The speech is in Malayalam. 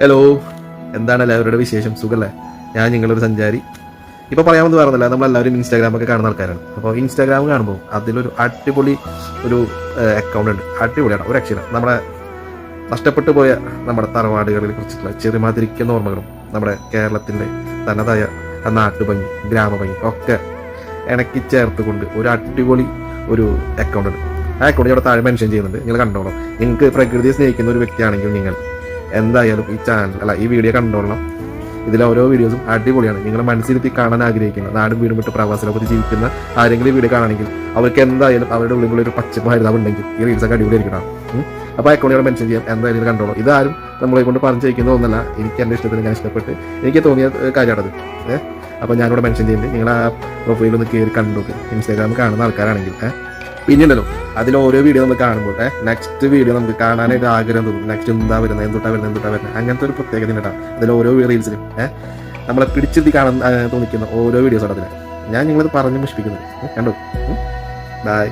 ഹലോ എന്താണ് എല്ലാവരുടെ വിശേഷം? സുഖല്ലേ? ഞാൻ നിങ്ങളൊരു സഞ്ചാരി. ഇപ്പോൾ പറയാമെന്ന് പറയുന്നില്ല നമ്മളെല്ലാവരും ഇൻസ്റ്റാഗ്രാം ഒക്കെ കാണുന്ന ആൾക്കാരാണ്. അപ്പോൾ ഇൻസ്റ്റാഗ്രാം കാണുമ്പോൾ അതിലൊരു അടിപൊളി ഒരു അക്കൗണ്ട് ഉണ്ട്. അടിപൊളിയാണ് ഒരു അക്ഷരം. നമ്മുടെ നഷ്ടപ്പെട്ടു പോയ നമ്മുടെ തറവാടുകളെ കുറിച്ചിട്ടുള്ള ചെറുമാതിരിക്കുന്ന ഓർമ്മകളും നമ്മുടെ കേരളത്തിന്റെ തനതായ നാട്ടുഭംഗി ഗ്രാമഭംഗി ഒക്കെ ഇണക്കി ചേർത്തുകൊണ്ട് ഒരു അടിപൊളി ഒരു അക്കൗണ്ട് ഉണ്ട്. ആ അക്കൗണ്ട് ഇവിടെ താഴെ മെൻഷൻ ചെയ്യുന്നുണ്ട്. നിങ്ങൾ കണ്ടോളൂ. നിങ്ങൾക്ക് പ്രകൃതിയെ സ്നേഹിക്കുന്ന ഒരു വ്യക്തിയാണെങ്കിൽ നിങ്ങൾ എന്തായാലും ഈ ചാനൽ അല്ല ഈ വീഡിയോ കണ്ടോളണം. ഇതിലെ ഓരോ വീഡിയോസും അടിപൊളിയാണ്. നിങ്ങൾ മനസ്സിലെത്തി കാണാൻ ആഗ്രഹിക്കുന്ന നാടും വീടും വിട്ട് പ്രവാസിലൊക്കെ ജീവിക്കുന്ന ആരെങ്കിലും ഈ വീഡിയോ കാണണമെങ്കിൽ അവർക്ക് എന്തായാലും അവരുടെ ഉള്ളിൽ ഒരു പച്ചപ്പ് ഉണ്ടെങ്കിൽ ഈ റീൽസ് ഒക്കെ അടിപൊളിയായിരിക്കണം. അപ്പോൾ ആ അക്കൗണ്ട് മെൻഷൻ ചെയ്യാം എന്തായാലും ഇത് കണ്ടോളൂ. ഇതാരും നമ്മളെ കൊണ്ട് പറഞ്ഞു ചെയ്യിക്കുന്ന ഒന്നല്ല. എനിക്ക് എന്റെ ഇഷ്ടത്തിന് ഞാൻ ഇഷ്ടപ്പെട്ട് എനിക്ക് തോന്നിയ കാര്യമാണത് ഏഹ് അപ്പോൾ ഞാനിവിടെ മെൻഷൻ ചെയ്യുന്നത് നിങ്ങൾ ആ പ്രൊഫൈൽ ഒന്ന് കയറി കണ്ടു ഇൻസ്റ്റാഗ്രാമിൽ കാണുന്ന ആൾക്കാരാണെങ്കിൽ ഏഹ് പിന്നെയുണ്ടല്ലോ അതിൽ ഓരോ വീഡിയോ നമ്മൾ കാണുമ്പോൾ നെക്സ്റ്റ് വീഡിയോ നമുക്ക് കാണാനായിട്ട് ആഗ്രഹം തോന്നും. നെക്സ്റ്റ് എന്താ വരുന്നത് എന്തുട്ടാ വരുന്നത് എന്തുട്ടാ വരുന്നത്. അങ്ങനത്തെ ഒരു പ്രത്യേകത കേട്ടോ. അതിൽ ഓരോ റീൽസിലും നമ്മളെ പിടിച്ചിരുത്തി കാണാൻ തോന്നിക്കുന്ന ഓരോ വീഡിയോസ് അതിൽ ഞാൻ നിങ്ങളത് പറഞ്ഞ് മുഷിപ്പിക്കുന്നത് കണ്ടു? ബൈ